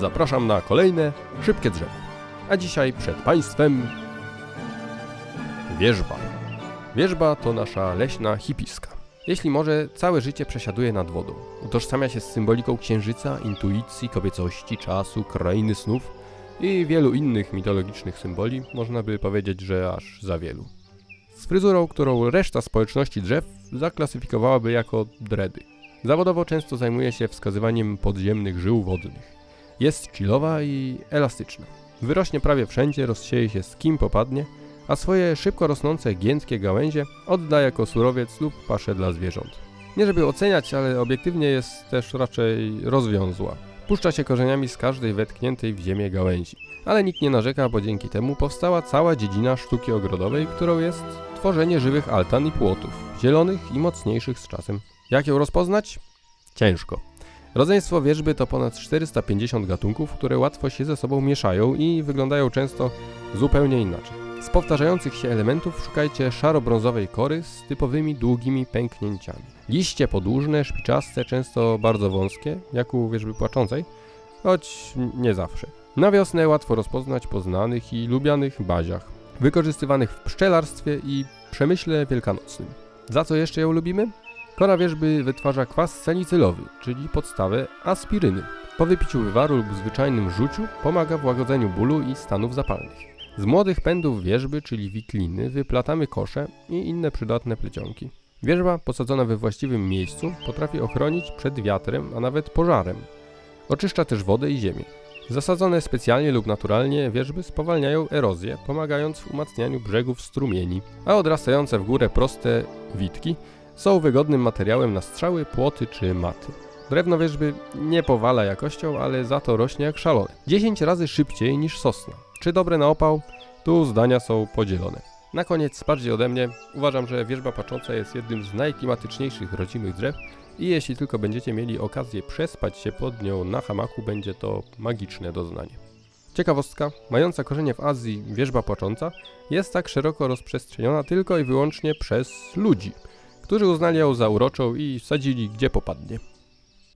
zapraszam na kolejne szybkie drzewo. A dzisiaj przed Państwem wierzba. Wierzba to nasza leśna hipiska. Jeśli może, całe życie przesiaduje nad wodą. Utożsamia się z symboliką księżyca, intuicji, kobiecości, czasu, krainy snów i wielu innych mitologicznych symboli, można by powiedzieć, że aż za wielu. Z fryzurą, którą reszta społeczności drzew zaklasyfikowałaby jako dredy. Zawodowo często zajmuje się wskazywaniem podziemnych żył wodnych. Jest chillowa i elastyczna. Wyrośnie prawie wszędzie, rozsieje się z kim popadnie, a swoje szybko rosnące giętkie gałęzie odda jako surowiec lub paszę dla zwierząt. Nie żeby oceniać, ale obiektywnie jest też raczej rozwiązła. Puszcza się korzeniami z każdej wetkniętej w ziemię gałęzi. Ale nikt nie narzeka, bo dzięki temu powstała cała dziedzina sztuki ogrodowej, którą jest tworzenie żywych altan i płotów, zielonych i mocniejszych z czasem. Jak ją rozpoznać? Ciężko. Rodzeństwo wierzby to ponad 450 gatunków, które łatwo się ze sobą mieszają i wyglądają często zupełnie inaczej. Z powtarzających się elementów szukajcie szaro-brązowej kory z typowymi długimi pęknięciami. Liście podłużne, szpiczaste, często bardzo wąskie, jak u wierzby płaczącej, choć nie zawsze. Na wiosnę łatwo rozpoznać po znanych i lubianych baziach, wykorzystywanych w pszczelarstwie i przemyśle wielkanocnym. Za co jeszcze ją lubimy? Kora wierzby wytwarza kwas salicylowy, czyli podstawę aspiryny. Po wypiciu wywaru lub zwyczajnym rzuciu pomaga w łagodzeniu bólu i stanów zapalnych. Z młodych pędów wierzby, czyli wikliny, wyplatamy kosze i inne przydatne plecionki. Wierzba posadzona we właściwym miejscu potrafi ochronić przed wiatrem, a nawet pożarem. Oczyszcza też wodę i ziemię. Zasadzone specjalnie lub naturalnie wierzby spowalniają erozję, pomagając w umacnianiu brzegów strumieni, a odrastające w górę proste witki są wygodnym materiałem na strzały, płoty czy maty. Drewno wierzby nie powala jakością, ale za to rośnie jak szalone. 10 razy szybciej niż sosna. Czy dobre na opał? Tu zdania są podzielone. Na koniec, bardziej ode mnie, uważam, że wierzba patrząca jest jednym z najklimatyczniejszych rodzimych drzew i jeśli tylko będziecie mieli okazję przespać się pod nią na hamaku, będzie to magiczne doznanie. Ciekawostka, mająca korzenie w Azji wierzba płacząca jest tak szeroko rozprzestrzeniona tylko i wyłącznie przez ludzi, którzy uznali ją za uroczą i sadzili gdzie popadnie.